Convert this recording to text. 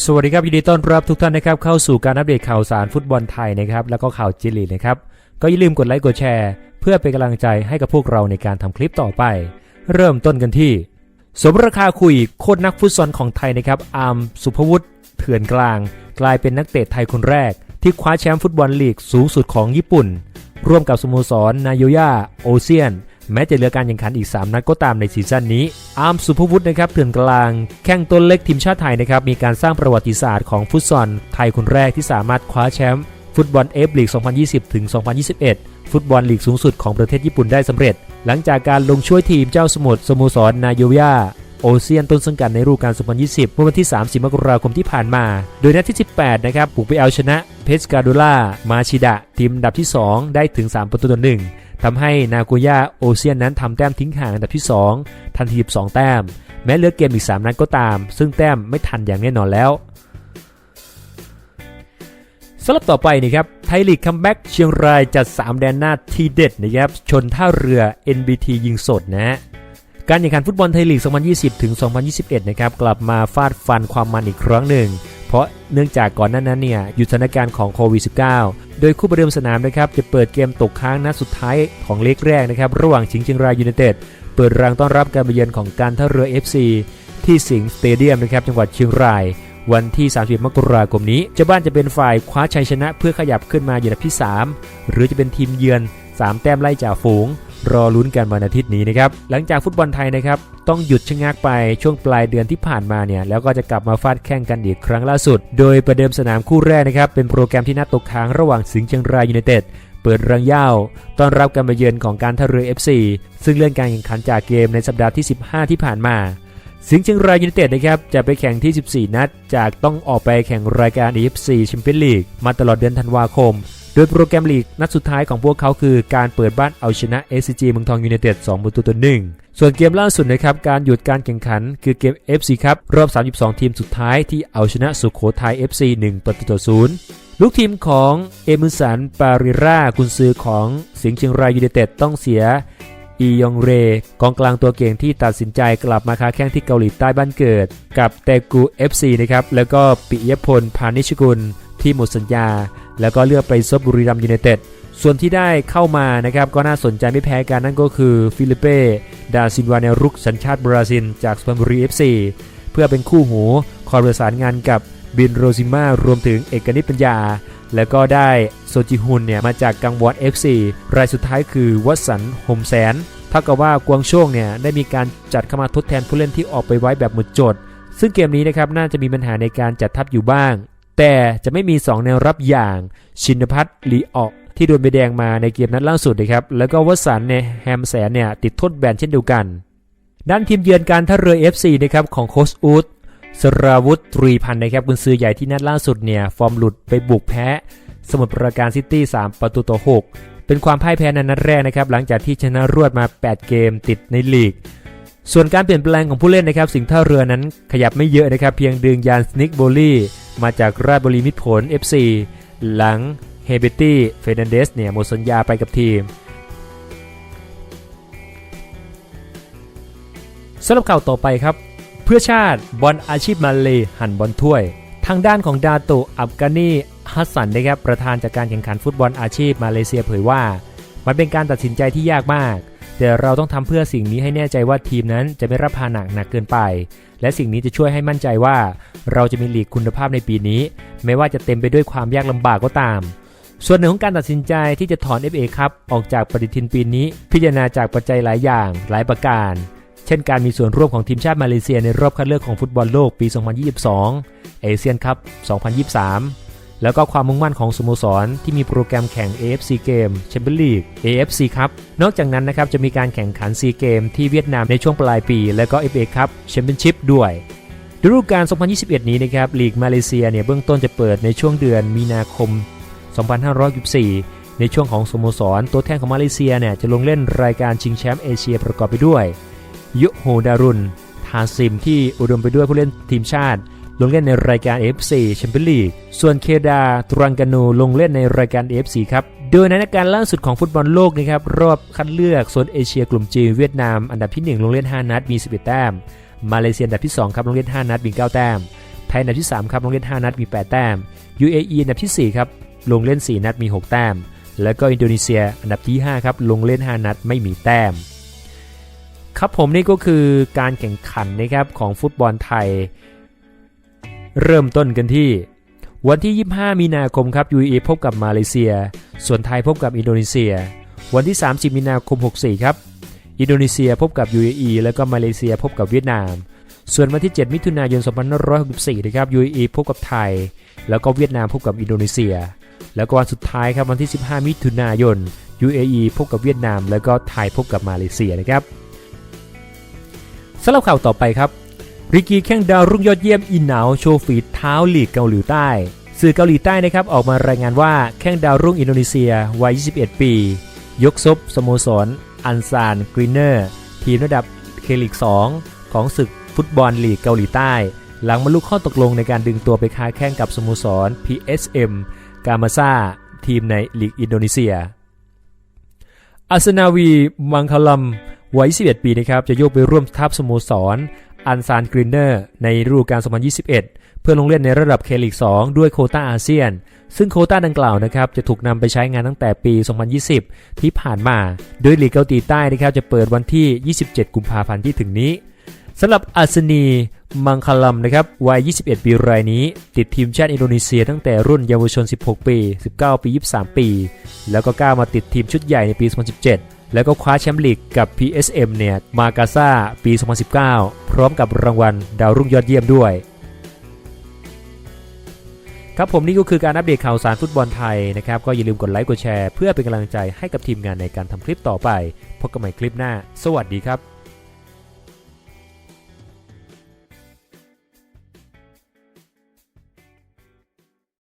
สวัสดีครับยินดีต้อนรับทุกท่านนะครับเข้าสู่การอัปเดตข่าวสารฟุตบอลไทยนะครับแล้วก็ข่าวจิลีนะครับก็อย่าลืมกดไลค์กดแชร์ เพื่อเป็นกำลังใจให้กับพวกเราในการทำคลิปต่อไป เริ่มต้นกันที่ สมราคาคุยโคตรนักฟุตซอลของไทยนะครับอาร์มสุภวุฒิเถื่อนกลาง กลายเป็นนักเตะไทยคนแรก ที่คว้าแชมป์ฟุตบอลลีกสูงสุดของญี่ปุ่น ร่วมกับสโมสรนาโยย่าโอเซียน แม้จะเหลือการแข่งขันอีก 3 นัดก็ตามในซีซั่นนี้ อาร์มสุภวุฒินะครับเถื่อนกลาง แข้งต้นเล็กทีมชาติไทยนะครับมีการสร้างประวัติศาสตร์ของฟุตซอลไทยคนแรกที่สามารถคว้าแชมป์ฟุตบอลเอฟลีก 2020 ถึง 2021 ฟุตบอลลีกสูงสุดของประเทศญี่ปุ่นได้สำเร็จ หลังจากการลงช่วยทีมเจ้าสมุทรสโมสรนายโยยาโอเซียนต้นสังกัดในฤดูกาล 2020 เมื่อวันที่ 30 มกราคมที่ผ่านมา โดยนัดที่ 18 นะครับบุกไปเอาชนะเพสกาโดล่า มาชิดะ ทีมดับที่ 2 ได้ถึง 3 ประตูต่อหนึ่ง ทำให้นาโกย่าโอเซียนนั้นทำแต้มทิ้งห่างอันดับที่ 2 ทันที12 แต้ม แม้เหลือเกมอีก 3 นัดก็ตาม ซึ่งแต้มไม่ทันอย่างแน่นอนแล้วสำหรับต่อไปนี่ครับไทยลีกคัมแบ็กเชียงรายจัด 3 แดนหน้าทีเด็ดนะครับชนท่าเรือ NBT ยิงสดนะฮะการแข่งขันฟุตบอลไทยลีก 2020 ถึง 2021 นะครับกลับมาฟาดฟันความมันอีกครั้งหนึ่ง เพราะเนื่องจากก่อนหน้านั้นเนี่ยหยุดสถานการณ์ของโควิด -19 โดยคู่ประเดิมสนามนะครับจะเปิดเกมตกค้างนัดสุดท้ายของเล็กแรกนะครับระหว่างชิงเชียงรายยูไนเต็ดเปิดรังต้อนรับการไปเยือนของการท่าเรือ FC ที่สิงห์สเตเดียมนะครับจังหวัดเชียงราย วันที่ 30 มกราคมนี้เจ้าบ้านจะเป็นฝ่ายคว้าชัยชนะเพื่อขยับขึ้นมาอยู่อันดับที่ 3 หรือจะเป็นทีมเยือน 3 แต้มไล่จ่าฝูง รอลุ้นกันวันอาทิตย์นี้นะครับ หลังจากฟุตบอลไทยนะครับ ต้องหยุดชะงักไปช่วงปลายเดือนที่ผ่านมาเนี่ย แล้วก็จะกลับมาฟาดแข่งกันอีกครั้งล่าสุด โดยประเดิมสนามคู่แรกนะครับ เป็นโปรแกรมที่นัดตกค้างระหว่างสิงห์เชียงรายยูไนเต็ดเปิดรังย่าวต้อนรับการมาเยือนของการท่าเรือ FC ซึ่งเลื่อนการแข่งขันจากเกมในสัปดาห์ที่ 15 ที่ผ่านมาสิงห์เชียงรายยูไนเต็ดนะครับจะไปแข่งที่ 14 นัด จากต้องออกไปแข่งรายการ AFC แชมเปี้ยนลีกมาตลอดเดือนธันวาคม โดยโปรแกรมลีกนัดสุดท้ายของพวกเขาคือการเปิดบ้านเอาชนะ SCG เมืองทองยูไนเต็ด2ประตูต่อ1ส่วนเกมล่าสุดนะครับการหยุดการแข่งขันคือเกม FC ครับรอบ 32 ทีมสุดท้ายที่เอาชนะสุโขทัย FC 1ประตูต่อ0ลูกทีมของเอมุสันปาริรากุนซือของสิงห์เชียงรายยูไนเต็ดต้องเสียอียองเรกองกลางตัวเก่งที่ตัดสินใจกลับมาค้าแข้งที่เกาหลีใต้บ้านเกิด กับเตกู FC นะครับแล้วก็ปิยพลพานิชกุล ที่หมดสัญญา แล้วก็เลือกไปซบบุรีรัมยูไนเต็ดส่วนที่ได้เข้ามานะครับก็น่าสนใจไม่แพ้กันนั่นก็คือฟิลิเป้ดาซินวาเนรุกสัญชาติบราซิล จากสุพรรณบุรี FC เพื่อเป็นคู่หูคอยประสานงานกับบินโรซิมารวมถึงเอกนิตปัญญา แล้วก็ได้โซจิฮุนเนี่ยมาจากกังวอน FC รายสุดท้ายคือวัสันโฮมแสนเท่ากับว่ากวางโชงเนี่ยได้มีการจัดเข้ามาทดแทนผู้เล่นที่ออกไปไว้แบบหมดจด ซึ่งเกมนี้นะครับน่าจะมีปัญหาในการจัดทัพอยู่บ้าง แต่จะไม่มี 2 แนวรับอย่างชินพัฒน์ลีออกที่โดนใบแดงมาในเกมนัดล่าสุดนะครับ แล้วก็วัสันเนี่ยแฮมแสนเนี่ยติดโทษแบนเช่นเดียวกัน ด้านทีมเยือนการท่าเรือ FC นะครับของโคชอูดสราวุธตรีพันธ์นะครับกุนซือใหญ่ที่นัดล่าสุดเนี่ยฟอร์มหลุดไปบุกแพ้ สมุทรปราการซิตี้ 3 ประตูต่อ 6 เป็นความพ่ายแพ้ในนัดแรกนะครับหลังจากที่ชนะรวดมา 8 เกมติดในลีก ส่วนการเปลี่ยนแปลงของผู้เล่นนะครับ สิงห์ท่าเรือนั้นขยับไม่เยอะนะครับ เพียงดึงยานสนิกโบลี่มาจากราชบุรีมิตรผล FC หลังเฮเบตี้เฟรนันเดสเนี่ยหมดสัญญาไปกับทีมสำหรับข่าวต่อไปครับ เพื่อชาติบอลอาชีพมาเลยหันบอลถ้วย ทางด้านของดาโตอับกานีฮัสสันนะครับประธานจากการแข่งขันฟุตบอลอาชีพมาเลเซียเผยว่า มันเป็นการตัดสินใจที่ยากมาก แต่เราต้องทำเพื่อสิ่งนี้ให้แน่ใจว่าทีมนั้นจะไม่รับภาหนักหนักเกินไป และสิ่งนี้จะช่วยให้มั่นใจว่า เราจะมีลีกคุณภาพในปีนี้ ไม่ว่าจะเต็มไปด้วยความยากลำบากก็ตาม ส่วนหนึ่งของการตัดสินใจที่จะถอน FA ครับออกจากปฏิทินปีนี้ พิจารณาจากปัจจัยหลายอย่างหลายประการ เช่นการมีส่วนร่วมของทีมชาติมาเลเซียในรอบคัดเลือกของฟุตบอลโลกปี 2022 เอเชียนคัพ 2023 แล้วก็ความมุ่งมั่นของสโมสร ที่มีโปรแกรมแข่ง AFC เกม Champions League AFC ครับนอกจากนั้นนะครับจะมีการแข่งขัน C เกมที่เวียดนามในช่วงปลายปี และก็ FA ครับ Championship ด้วยฤดูกาล 2021 นี้นะครับลีกมาเลเซียเนี่ยเบื้องต้นจะเปิดในช่วงเดือนมีนาคม 2564ในช่วงของสโมสร ตัวแทนของมาเลเซียเนี่ยจะลงเล่นรายการชิงแชมป์เอเชียประกอบไปด้วยยุโฮดารุนทาซิมที่อุดมไปด้วยผู้เล่นทีมชาติ ลงเล่นในรายการ FC แชมเปี้ยนลีก ส่วนเคดาตรังกานูลงเล่นในรายการ FC ครับโดยในรายการล่าสุดของฟุตบอลโลกนะครับรอบคัดเลือกโซนเอเชียกลุ่มจีเวียดนามอันดับที่ 1 ลงเล่น 5 นัดมี 11 แต้ม มาเลเซียอันดับที่ 2 ครับลงเล่น 5 นัดมี 9 แต้ม ไทยอันดับที่ 3 ครับลงเล่น 5 นัดมี 8 แต้ม UAE อันดับทีสี่4 ครับลงเล่น 4 นัดมี 6 แต้ม แล้วก็อินโดนีเซียอันดับที่ 5 ครับลงเล่น 5 นัดไม่มีแต้ม ครับผมนี่ก็คือการแข่งขันนะครับของฟุตบอลไทย เริ่มต้นกันที่ วันที่ 25 มีนาคมครับ UAE พบกับมาเลเซีย ส่วนไทยพบกับอินโดนีเซีย วันที่ 30 มีนาคม 64 ครับ อินโดนีเซียพบกับ UAE แล้วก็มาเลเซียพบกับเวียดนาม ส่วนวันที่ 7 มิถุนายน 2564 นะครับ UAE พบกับไทย แล้วก็เวียดนามพบกับอินโดนีเซีย แล้วก็วันสุดท้ายครับวันที่ 15 มิถุนายน UAE พบกับเวียดนาม แล้วก็ไทยพบกับมาเลเซียนะครับสำหรับข่าวต่อไปครับ ริกีแข้งดาวรุ่งยอดเยี่ยมอินหนาวโชว์ฝีเท้าลีกเกาหลีใต้ สื่อเกาหลีใต้นะครับออกมารายงานว่าแข้งดาวรุ่งอินโดนีเซียวัย 21 ปี ยกซบสโมสร อันซานกรีเนอร์ ทีมระดับเคลีก2 ของศึกฟุตบอลลีกเกาหลีใต้ หลังบรรลุกข้อตกลงในการดึงตัวไปค้าแข่งกับสโมสร PSM กามาซาทีมในลีกอินโดนีเซียอาสนาวี มังคลัมวัย 21 ปีนะครับ จะโยกไปร่วมทัพสโมสร อันซานกรีเนอร์ ในฤดูกาล 2021 เพื่อลงเล่นในระดับเคลีก2ด้วยโคต้าอาเซียน ซึ่งโคต้าดังกล่าวนะครับจะถูกนำไปใช้งานตั้งแต่ปี 2020 ที่ผ่านมา โดยลีกเกาหลีใต้นะครับจะเปิดวันที่ 27 กุมภาพันธ์ที่ถึงนี้สำหรับอัสนีมังคลัมนะครับวัย 21 ปีรายนี้ ติดทีมชาติอินโดนีเซียตั้งแต่รุ่นเยาวชน 16 ปี 19 ปี 23 ปี แล้วก็ก้าวมาติดทีมชุดใหญ่ในปี 2017 แล้วก็คว้าแชมป์ลีกกับ PSM เนี่ยมากาซาปี 2019 พร้อมกับรางวัลดาวรุ่งยอดเยี่ยมด้วย ครับผมนี่ก็คือการอัปเดตข่าวสารฟุตบอลไทยนะครับ ก็อย่าลืมกดไลค์กดแชร์ เพื่อเป็นกำลังใจให้กับทีมงานในการทำคลิปต่อไป พบกันใหม่คลิปหน้า สวัสดีครับ